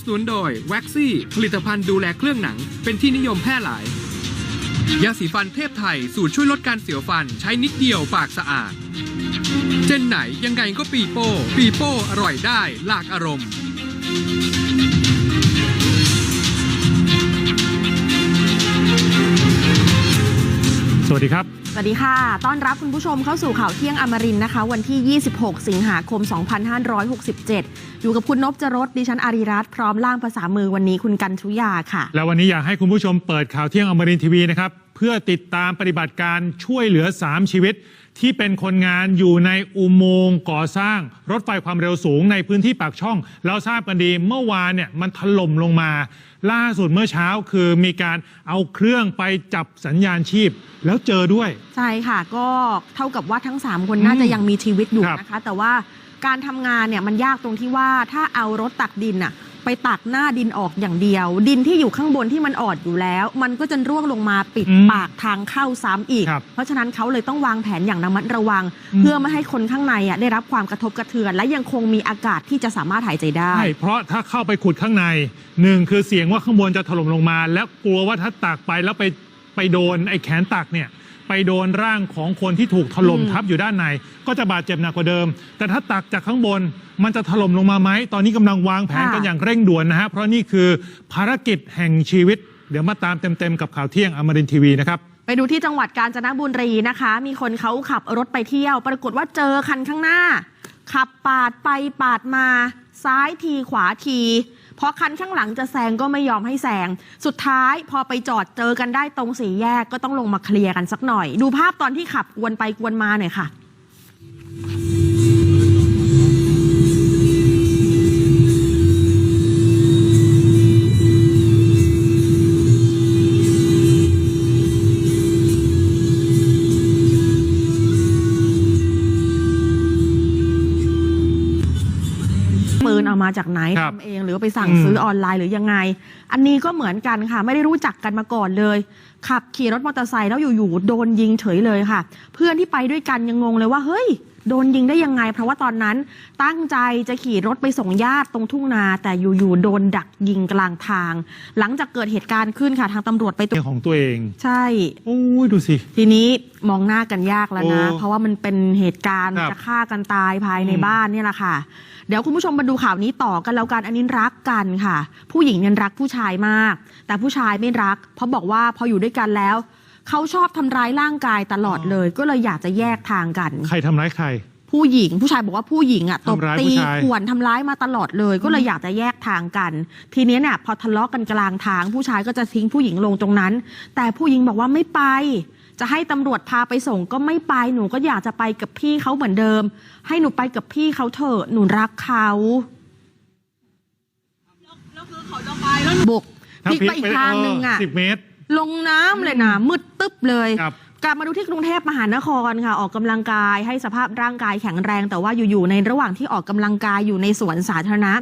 สนุนโดยแว็กซี่ผลิตภัณฑ์ดูแลเครื่องหนัง เป็นที่นิยมแพร่หลาย ยาสีฟันเทพไทย สูตรช่วยลดการเสียวฟันใช้นิดเดียวปากสะอาด เจนไหนยังไงก็ปีโป้ ปีโป้อร่อยได้หลากอารมณ์สวัสดีครับ สวัสดีค่ะ ต้อนรับคุณผู้ชมเข้าสู่ข่าวเที่ยงอมรินนะคะ วันที่ 26 สิงหาคม 2567 อยู่กับคุณนพจรสดิฉันอารีรัตน์พร้อมล่างภาษามือวันนี้คุณกันชุยาค่ะ แล้ววันนี้อยากให้คุณผู้ชมเปิดข่าวเที่ยงอมรินทีวีนะครับ เพื่อติดตามปฏิบัติการช่วยเหลือ 3 ชีวิต ที่เป็นคนงานอยู่ในอุโมงค์ก่อสร้างรถไฟความเร็วสูงในพื้นที่ปากช่อง เราทราบกันดีเมื่อวานเนี่ยมันถล่มลงมา ล่าสุดเมื่อเช้าคือมีการเอาเครื่องไปจับสัญญาณชีพ แล้วเจอด้วย ใช่ค่ะ ก็เท่ากับว่าทั้ง 3 คนน่าจะยังมีชีวิตอยู่ครับ นะคะ แต่ว่าการทำงานเนี่ยมันยากตรงที่ว่าถ้าเอารถตักดินอะ ไปตักหน้าดินออกอย่างเดียว ดินที่อยู่ข้างบนที่มันออดอยู่แล้ว มันก็จะร่วงลงมาปิดอืมปากทางเข้าซ้ำอีก ครับเพราะฉะนั้นเขาเลยต้องวางแผนอย่างระมัดระวัง อืม เพื่อไม่ให้คนข้างในอะได้รับความกระทบกระเทือน และยังคงมีอากาศที่จะสามารถหายใจได้ ใช่เพราะถ้าเข้าไปขุดข้างในหนึ่งคือเสียงว่าข้างบนจะถล่มลงมา แล้วกลัวว่าถ้าตักไปแล้วไปไปโดนไอ้แขนตักเนี่ย ไปโดนร่างของคนที่ถูกถล่มอืมทับอยู่ด้านใน ก็จะบาดเจ็บหนักกว่าเดิม แต่ถ้าตักจากข้างบนมันจะถล่มลงมาไหมตอนนี้กำลังวางแผนกันอย่างเร่งด่วนนะฮะเพราะนี่คือภารกิจแห่งชีวิต เดี๋ยวมาตามเต็มๆกับข่าวเที่ยงอมรินทร์ทีวีนะครับไปดูที่จังหวัดกาญจนบุรีนะคะ มีคนเขาขับรถไปเที่ยว ปรากฏว่าเจอคันข้างหน้า ขับปาดไปปาดมา ซ้ายทีขวาที พอคันข้างหลังจะแซงก็ไม่ยอมให้แซง สุดท้ายพอไปจอดเจอกันได้ตรงสี่แยกก็ต้องลงมาเคลียร์กันสักหน่อย ดูภาพตอนที่ขับวนไปวนมาหน่อยค่ะ มาจากไหนครับ ทำเองหรือว่าไปสั่งอืมซื้อออนไลน์หรือยังไง อันนี้ก็เหมือนกันค่ะ ไม่ได้รู้จักกันมาก่อนเลย ขับขี่รถมอเตอร์ไซค์แล้วอยู่ๆโดนยิงเฉยเลยค่ะ เพื่อนที่ไปด้วยกันยังงงเลยว่าเฮ้ย โดนยิงได้ยังไง เพราะว่าตอนนั้นตั้งใจจะขี่รถไปส่งญาติตรงทุ่งนา แต่อยู่ๆโดนดักยิงกลางทาง หลังจากเกิดเหตุการณ์ขึ้นค่ะทางตำรวจไปตรวจของตัวเอง ใช่โอ้ยดูสิ ทีนี้มองหน้ากันยากแล้วนะ โอ้เพราะว่ามันเป็นเหตุการณ์ครับจะฆ่ากันตายภายในอืม บ้านเนี่ยแหละค่ะ เดี๋ยวคุณผู้ชมมาดูข่าวนี้ต่อกันแล้วกันอันนี้รักกันค่ะ ผู้หญิงเนี่ยรักผู้ชายมาก แต่ผู้ชายไม่รัก เพราะบอกว่าพออยู่ด้วยกันแล้ว เขาชอบทำร้ายร่างกายตลอดเลย ก็เลยอยากจะแยกทางกัน ใครทำร้ายใคร ผู้หญิงผู้ชายบอกว่าผู้หญิงอะตบทำร้ายตีผู้ชาย ข่วนทำร้ายมาตลอดเลย ก็เลยอยากจะแยกทางกัน ทีนี้เนี่ยพอทะเลาะกันกลางทาง ผู้ชายก็จะทิ้งผู้หญิงลงตรงนั้น แต่ผู้หญิงบอกว่าไม่ไป จะให้ตำรวจพาไปส่งก็ไม่ไปหนูก็อยากจะไปกับพี่เขาเหมือนเดิม ให้หนูไปกับพี่เขาเถอะหนูรักเขาบุกพลิกไปอีกทางหนึ่งอะ สิบเมตร ลงน้ำเลยนะมืดตึ๊บเลย ครับ กลับมาดูที่กรุงเทพมหานครค่ะ ออกกำลังกายให้สภาพร่างกายแข็งแรง แต่ว่าอยู่ๆในระหว่างที่ออกกำลังกายอยู่ในสวนสาธารณะ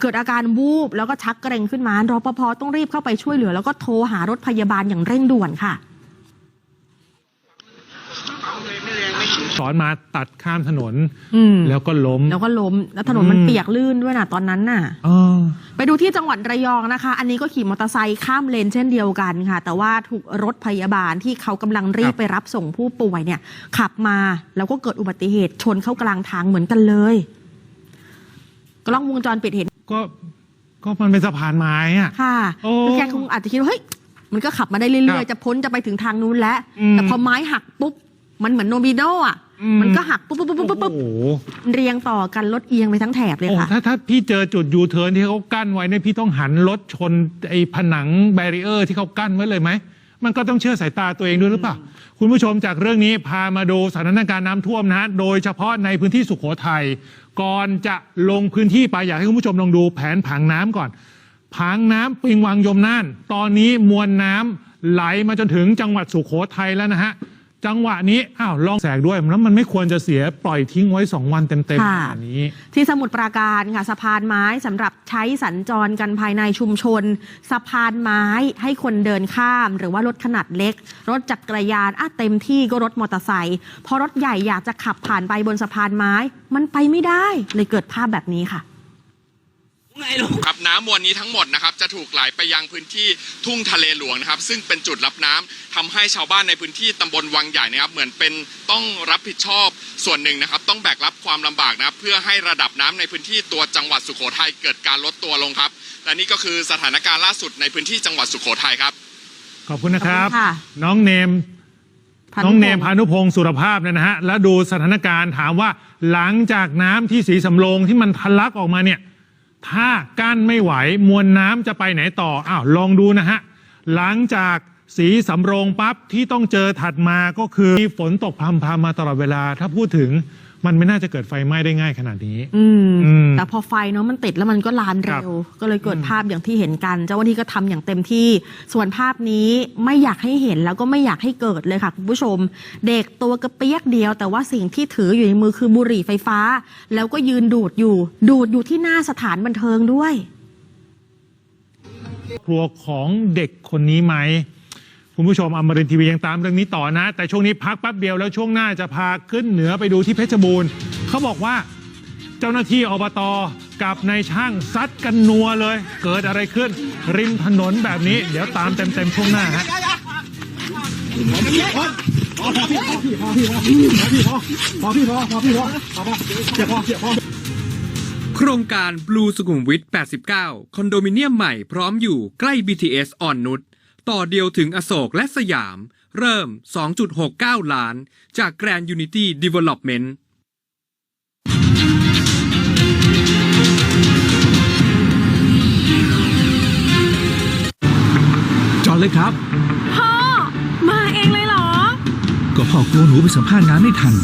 เกิดอาการวูบแล้วก็ชักเกร็งขึ้นมารปภต้องรีบเข้าไปช่วยเหลือ แล้วก็โทรหารถพยาบาลอย่างเร่งด่วนค่ะ สอนมาตัดข้ามถนน อืม แล้วก็ล้มแล้วก็ล้มแล้วถนนมันอืมเปียกลื่นด้วยนะตอนนั้นน่ะ เออ ไปดูที่จังหวัดระยองนะคะ อันนี้ก็ขี่มอเตอร์ไซค์ข้ามเลนเช่นเดียวกันค่ะ แต่ว่าถูกรถพยาบาลที่เขากำลังรีครับบไปรับส่งผู้ป่วยเนี่ย ขับมาแล้วก็เกิดอุบัติเหตุชนเข้ากลางทางเหมือนกันเลย กล้องวงจรปิดเห็น ก็ก็มันเป็นสะพานไม้อะค่ะโอ้คือแกคงอาจจะคิดว่าเฮ้ยมันก็ขับมาได้เรื่ครัอยบๆจะพ้นจะไปถึงทางนู้นแล้วอืมแต่พอไม้หักปุ๊บ มันเหมือนโนบิโดอะ อืม มันก็หักปุ๊บปุ๊บปุ๊บปุ๊บปุ๊บโอ้โหเรียงต่อกันรถเอียงไปทั้งแถบเลยโอ้ค่ะ ถ้าถ้าพี่เจอจุดยูเทิร์นที่เขากั้นไว้เนี่ยพี่ต้องหันรถชนไอ้ผนังแบรีเออร์ที่เขากั้นไว้เลยไหม มันก็ต้องเชื่อสายตาตัวเองด้วยหรือเปล่า คุณผู้ชมจากเรื่องนี้พามาดูสถานการณ์น้ำท่วมนะฮะโดยเฉพาะในพื้นที่สุโขทัยก่อนจะลงพื้นที่ไปอยากให้คุณผู้ชมลองดูแผนผังน้ำก่อน ผังน้ำปิงวังยมน่าน ตอนนี้มวลน้ำไหลมาจนถึงจังหวัดสุโขทัยแล้วนะฮะ จังหวะนี้อ้าวลองแสกด้วยแล้วมันไม่ควรจะเสียปล่อยทิ้งไว้ 2 วันเต็มๆค่ะแบบนี้ ที่สมุทรปราการค่ะสะพานไม้สำหรับใช้สัญจรกันภายในชุมชน สะพานไม้ให้คนเดินข้าม หรือว่ารถขนาดเล็ก รถจักรยานอะเต็มที่ก็รถมอเตอร์ไซค์พอรถใหญ่อยากจะขับผ่านไปบนสะพานไม้ มันไปไม่ได้เลยเกิดภาพแบบนี้ค่ะไงลูก ครับน้ำมวลนี้ทั้งหมดนะครับจะถูกไหลไปยังพื้นที่ทุ่งทะเลหลวงนะครับ ซึ่งเป็นจุดรับน้ำทำให้ชาวบ้านในพื้นที่ตำบลวังใหญ่นะครับ เหมือนเป็นต้องรับผิดชอบส่วนหนึ่งนะครับ ต้องแบกรับความลำบากนะครับ เพื่อให้ระดับน้ำในพื้นที่ตัวจังหวัดสุโขทัยเกิดการลดตัวลงครับ และนี่ก็คือสถานการณ์ล่าสุดในพื้นที่จังหวัดสุโขทัยครับ ขอบคุณนะครับขอบคุณค่ะน้องเนมพาน้องเนมพพานุพงศ์สุรภาพเนี่ยนะฮะแล้วดูสถานการณ์ถามว่าหลังจากน้ำที่สีสำโรงที่มันทะลักออกมาเนี่ย ถ้ากั้นไม่ไหวมวลน้ำจะไปไหนต่ออ้าวลองดูนะฮะ หลังจากสีสำโรงปั๊บที่ต้องเจอถัดมาก็คือมีฝนตกพรมพามาตลอดเวลา ถ้าพูดถึง มันไม่น่าจะเกิดไฟไหม้ได้ง่ายขนาดนี้ อืม อืม แต่พอไฟเนาะมันติดแล้วมันก็ลามครับเร็ว ก็เลยเกิดภาพอย่างที่เห็นกัน เจ้าหน้าที่ก็ทำอย่างเต็มที่ ส่วนภาพนี้ไม่อยากให้เห็นแล้วก็ไม่อยากให้เกิดเลยค่ะคุณผู้ชม เด็กตัวกระเปียกเดียว แต่ว่าสิ่งที่ถืออยู่ในมือคือบุหรี่ไฟฟ้า แล้วก็ยืนดูดอยู่ ดูดอยู่ที่หน้าสถานบันเทิงด้วย ครัวของเด็กคนนี้ไหม คุณผู้ชมอมรินทีวียังตามเรื่องนี้ต่อนะ แต่ช่วงนี้พักแป๊บเดียวแล้วช่วงหน้าจะพาขึ้นเหนือไปดูที่เพชรบูรณ์เขาบอกว่าเจ้าหน้าที่อบตกับนายช่างซัดกันนัวเลย เกิดอะไรขึ้น ริมถนนแบบนี้ เดี๋ยวตามเต็มๆช่วงหน้าฮะโครงการบลูสุขุมวิท89 คอนโดมิเนียมใหม่พร้อมอยู่ใกล้ BTS อ่อนนุช ต่อเดียวถึงอโศกและสยาม เริ่ม 2.69 ล้าน จาก Grand Unity Development จอดเลยครับ พ่อ มาเองเลยเหรอ ก็พ่อกลัวหนูไปสัมภาษณ์งานไม่ทัน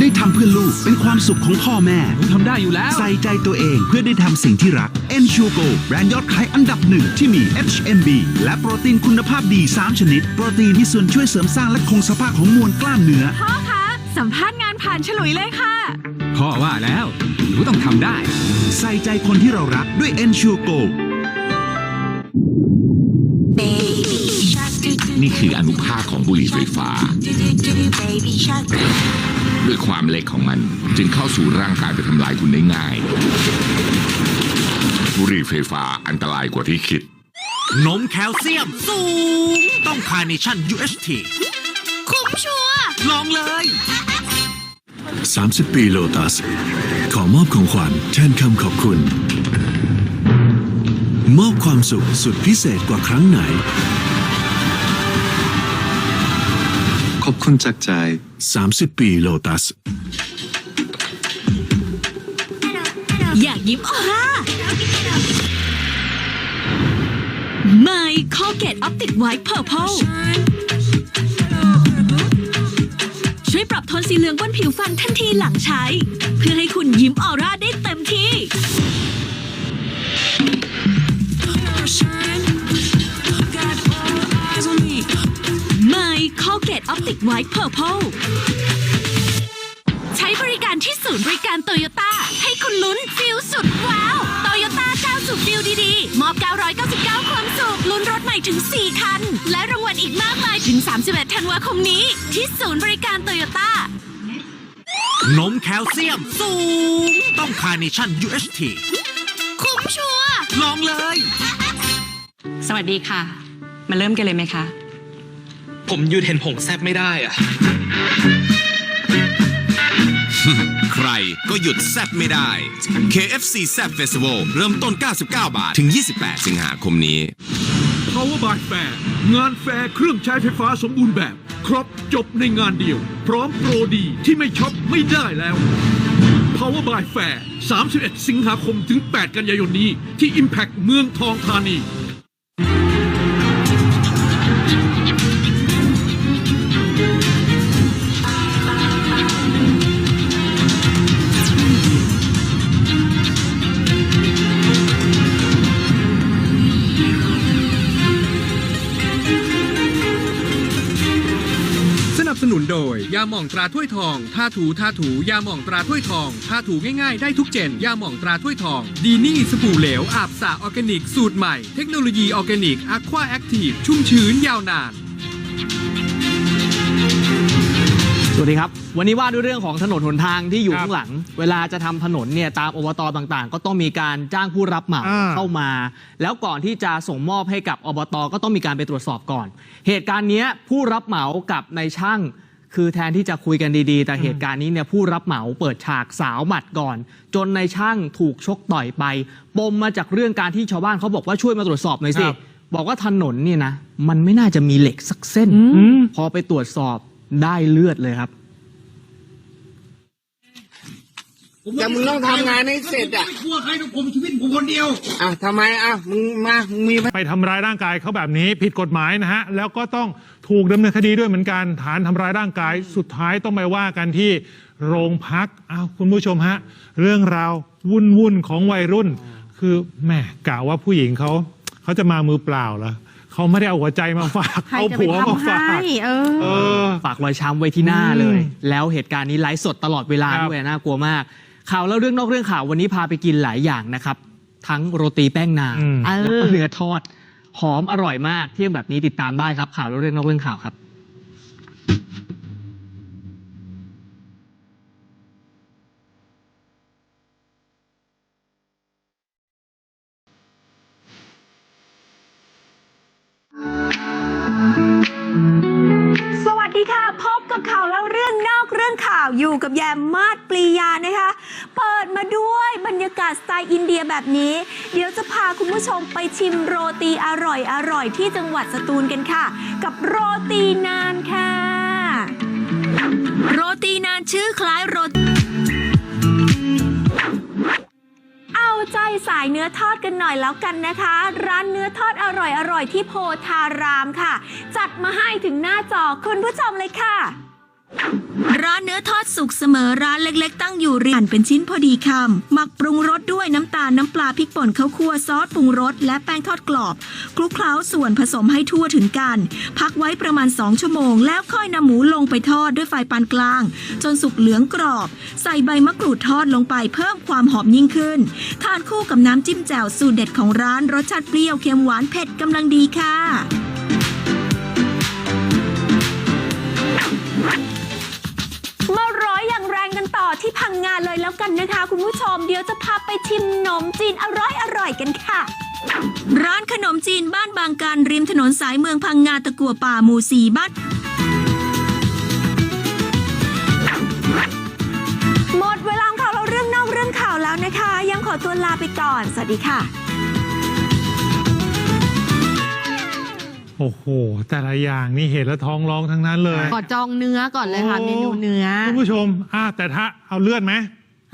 ได้ทำเพื่อลูกเป็นความสุขของพ่อแม่ หนูทำได้อยู่แล้ว ใส่ใจตัวเองเพื่อได้ทำสิ่งที่รัก e n s u r e Go แบรนด์ยอดขายอันดับหนึ่งที่มี HMB และโปรตีนคุณภาพดี 3 ชนิด โปรตีนที่ส่วนช่วยเสริมสร้างและคงสภาพของมวลกล้ามเนื้อ พ่อคะ สัมภาษณ์งานผ่านฉลุยเลยค่ะ พ่อว่าแล้ว หนูต้องทำได้ ใส่ใจคนที่เรารักด้วย e n s u r e Go นี่คืออนุภาคของบุหรี่ไฟฟ้า ด้วยความเล็กของมัน จึงเข้าสู่ร่างกายไปทำลายคุณได้ง่ายบุหรี่ไฟฟ้าอันตรายกว่าที่คิด นมแคลเซียมสูง ต้องคาร์เนชั่น UHT คุ้มชัวร์ลองเลย 30 ปีโลตัส ขอมอบของขวัญแทนคำขอบคุณ มอบความสุขสุดพิเศษกว่าครั้งไหน อบคุณจากใจ 30 ปีโลตัส อยากยิ้มออร่าไม่ข้อเกตออปติกไวท์เพอร์เพลช่วยปรับโทนสีเหลืองบนผิวฟันทันทีหลังใช้ เพื่อให้คุณยิ้มออร่าได้เต็มที่ ไม่ข้อเกตออปติกไวท์เพอร์เพลใช้บริการที่ศูนย์บริการโตโยต้าให้คุณลุ้นฟิลสุดว้าวโตโยต้าก้าวสู่ฟิลดีๆ มอบ 999 ความสุขลุ้นรถใหม่ถึง 4 คัน และรางวัลอีกมากมายถึง 31 ธันวาคมนี้ ที่ศูนย์บริการโตโยต้านมแคลเซียมสูง ต้องคาร์เนชั่น UHT คุ้มชัวร์ลองเลย สวัสดีค่ะ มาเริ่มกันเลยไหมคะ ผมยืนเห็นผงแซบไม่ได้อะใครก็หยุดแซบไม่ได้ KFC แซบเฟสติวัลเริ่มต้น 99 บาท ถึง 28 สิงหาคมนี้ Power by Fair งานแฟร์เครื่องใช้ไฟฟ้าสมบูรณ์แบบ ครบจบในงานเดียว พร้อมโปรดีที่ไม่ช็อปไม่ได้แล้ว Power by Fair 31 สิงหาคมถึง 8 กันยายนนี้ ที่ Impact เมืองทองธานีาหม่องตราถ้วยทองท่าถูท่าถูยาหม่องตราถ้วยทองท่าถูง่ายๆได้ทุกเจนยาหม่องตราถ้วยทอง ดีนี่สบู่เหลวอาบสระออร์แกนิกสูตรใหม่เทคโนโลยีออร์แกนิกอะควาแอคทีฟชุ่มชื้นยาวนานสวัสดีครับ วันนี้ว่าด้วยเรื่องของถนนหนทางที่อยู่ครับข้างหลัง เวลาจะทำถนนเนี่ยตามอบตต่างๆ ก็ต้องมีการจ้างผู้รับเหมาอ่าเข้ามา แล้วก่อนที่จะส่งมอบให้กับอบตก็ต้องมีการไปตรวจสอบก่อน เหตุการณ์เนี้ยผู้รับเหมากับนายช่าง คือแทนที่จะคุยกันดีๆ แต่เหตุการณ์นี้เนี่ยผู้รับเหมาเปิดฉากสาวหมัดก่อน จนนายช่างถูกชกต่อยไป ปมมาจากเรื่องการที่ชาวบ้านเขาบอกว่าช่วยมาตรวจสอบหน่อยสิ ครับ บอกว่าถนนเนี่ยนะ มันไม่น่าจะมีเหล็กสักเส้นอืมพอไปตรวจสอบได้เลือดเลยครับ แต่มึงต้องทำงานให้เสร็จอะกลัวใครผมชีวิตผมคนเดียว อะทำไมอะมึงมามึงมีไปทำร้ายร่างกายเขาแบบนี้ผิดกฎหมายนะฮะ แล้วก็ต้องถูกดำเนินคดีด้วยเหมือนกันฐานทำร้ายร่างกาย สุดท้ายต้องไปว่ากันที่โรงพักอ้าวคุณผู้ชมฮะ เรื่องราววุ่นวุ่นๆของวัยรุ่น คือแหม่กะว่าผู้หญิงเขาเขาจะมามือเปล่าเหรอเขาไม่ได้เอาหัวใจมาฝากใครเอาจะไปผัวมาทำฝาให้กเอเอออ ฝากรอยช้ำไว้ที่หน้าเลย อืมแล้วเหตุการณ์นี้ไลฟ์สดตลอดเวลาครับ ด้วยน่ากลัวมาก ข่าวแล้วเรื่องนอกเรื่องข่าววันนี้พาไปกินหลายอย่างนะครับ ทั้งโรตีแป้งนานอืม แล้วก็เนื้อทอด หอมอร่อยมากเที่ยงแบบนี้ติดตามได้ครับข่าวแล้วเรื่องนอกเรื่องข่าวครับ สวัสดีค่ะ พบกับข่าวแล้วเรื่องนอกเรื่องข่าวอยู่กับแยมมาศปรียานะคะ รยากาศสไตล์อินเดียแบบนี้ เดี๋ยวจะพาคุณผู้ชมไปชิมโรตีอร่อยอร่อยๆที่จังหวัดสตูลกันค่ะ กับโรตีนานค่ะ โรตีนานชื่อคล้ายโรตีเอาใจสายเนื้อทอดกันหน่อยแล้วกันนะคะ ร้านเนื้อทอดอร่อยๆที่โพธารามค่ะ จัดมาให้ถึงหน้าจอคุณผู้ชมเลยค่ะ ร้านเนื้อทอดสุกเสมอร้านเล็กๆ ตั้งอยู่ริมหั่นเป็นชิ้นพอดีคำหมักปรุงรสด้วยน้ำตาลน้ำปลาพริกป่นข้าวคั่วซอสปรุงรสและแป้งทอดกรอบคลุกเคล้าส่วนผสมให้ทั่วถึงกัน พักไว้ประมาณ 2 ชั่วโมง แล้วค่อยนำหมูลงไปทอดด้วยไฟปานกลาง จนสุกเหลืองกรอบ ใส่ใบมะกรูดทอดลงไปเพิ่มความหอมยิ่งขึ้น ทานคู่กับน้ำจิ้มแจ่วสูตรเด็ดของร้านรสชาติเปรี้ยวเค็มหวานเผ็ดกำลังดีค่ะ มาร้อยอย่างแรงกันต่อที่พังงานเลยแล้วกันนะคะ คุณผู้ชมเดี๋ยวจะพาไปชิมขนมจีนอร่อยอร่อยๆกันค่ะ ร้านขนมจีนบ้านบางการริมถนนสายเมืองพังงาตะกัวป่าหมู่สีบ้านหมดเวลาของข่าวเราเรื่องนอกเรื่องข่าวแล้วนะคะ ยังขอตัวลาไปก่อน สวัสดีค่ะ โอ้โห แต่ละอย่างนี่เห็นแล้วท้องร้องทั้งนั้นเลยขอจองเนื้อก่อนเลยค่ะโอ้เมนูเนื้อคุณผู้ชมอะแต่ถ้าเอาเลือดไหม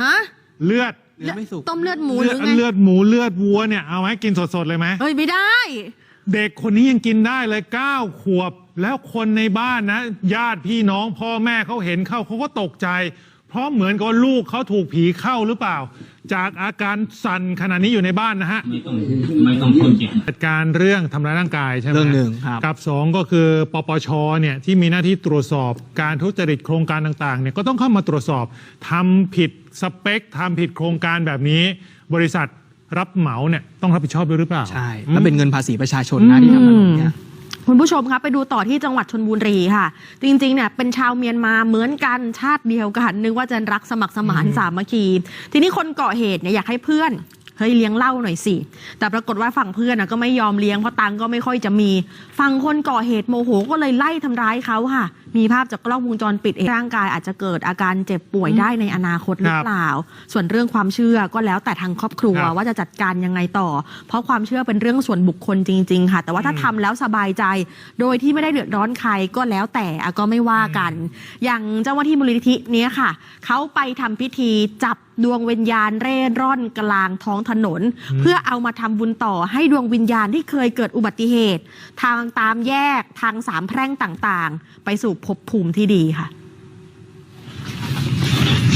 ฮะเลือดเนื้อไม่สุกต้มเลือดหมูหเลืรืออดไงเลือดหมูเลือดวัวเนี่ยเอาไหมกินสดๆเลยไหมเฮ้ยไม่ได้ เด็กคนนี้ยังกินได้เลย9ขวบ แล้วคนในบ้านนะ ญาติพี่น้องพ่อแม่เขาเห็นเข้าเขาก็ตกใจ เพราะเหมือนกับลูกเขาถูกผีเข้าหรือเปล่า จากอาการสั่นขณะนี้อยู่ในบ้านนะฮะไม่ต้องไม่ต้องทนเจ็บจัดการเรื่องทำร้ายร่างกายใช่ไหมเรื่องหนึ่งครับกับสองก็คือปปชเนี่ยที่มีหน้าที่ตรวจสอบการทุจริตโครงการต่างๆเนี่ยก็ต้องเข้ามาตรวจสอบทำผิดสเปคทำผิดโครงการแบบนี้ บริษัทรับเหมาเนี่ยต้องรับผิดชอบด้วยหรือเปล่า ใช่แล้วเป็นเงินภาษีประชาชนนะที่ทำถนนเนี่ย คุณผู้ชมครับไปดูต่อที่จังหวัดชนบุรีค่ะ จริงๆเนี่ยเป็นชาวเมียนมาเหมือนกันชาติเดียวกัน นึกว่าจะรักสมัครสมานสามัคคี ทีนี้คนเกาะเหตุเนี่ยอยากให้เพื่อนเฮ้ยเลี้ยงเหล้าหน่อยสิ แต่ปรากฏว่าฝั่งเพื่อนนะก็ไม่ยอมเลี้ยงเพราะตังค์ก็ไม่ค่อยจะมี ฝั่งคนก่อเหตุโมโหก็เลยไล่ทำร้ายเขาค่ะ มีภาพจากกล้องวงจรปิดเองร่างกายอาจจะเกิดอาการเจ็บป่วยได้ในอนาคตหรือเปล่า ส่วนเรื่องความเชื่อก็แล้วแต่ทางครอบครัวครับว่าจะจัดการยังไงต่อ เพราะความเชื่อเป็นเรื่องส่วนบุคคลจริง ๆ ค่ะ แต่ว่าถ้าทำแล้วสบายใจ โดยที่ไม่ได้เดือดร้อนใครก็แล้วแต่อะก็ไม่ว่ากัน อย่างเจ้าหน้าที่มูลนิธิเนี้ยค่ะ เขาไปทำพิธีจับดวงวิญญาณเร่ร่อนกลางท้องถนน เพื่อเอามาทำบุญต่อให้ดวงวิญญาณที่เคยเกิดอุบัติเหตุ ทางตามแยกทางสามแพร่งต่างๆ ไปสู่ภพภูมิที่ดีค่ะ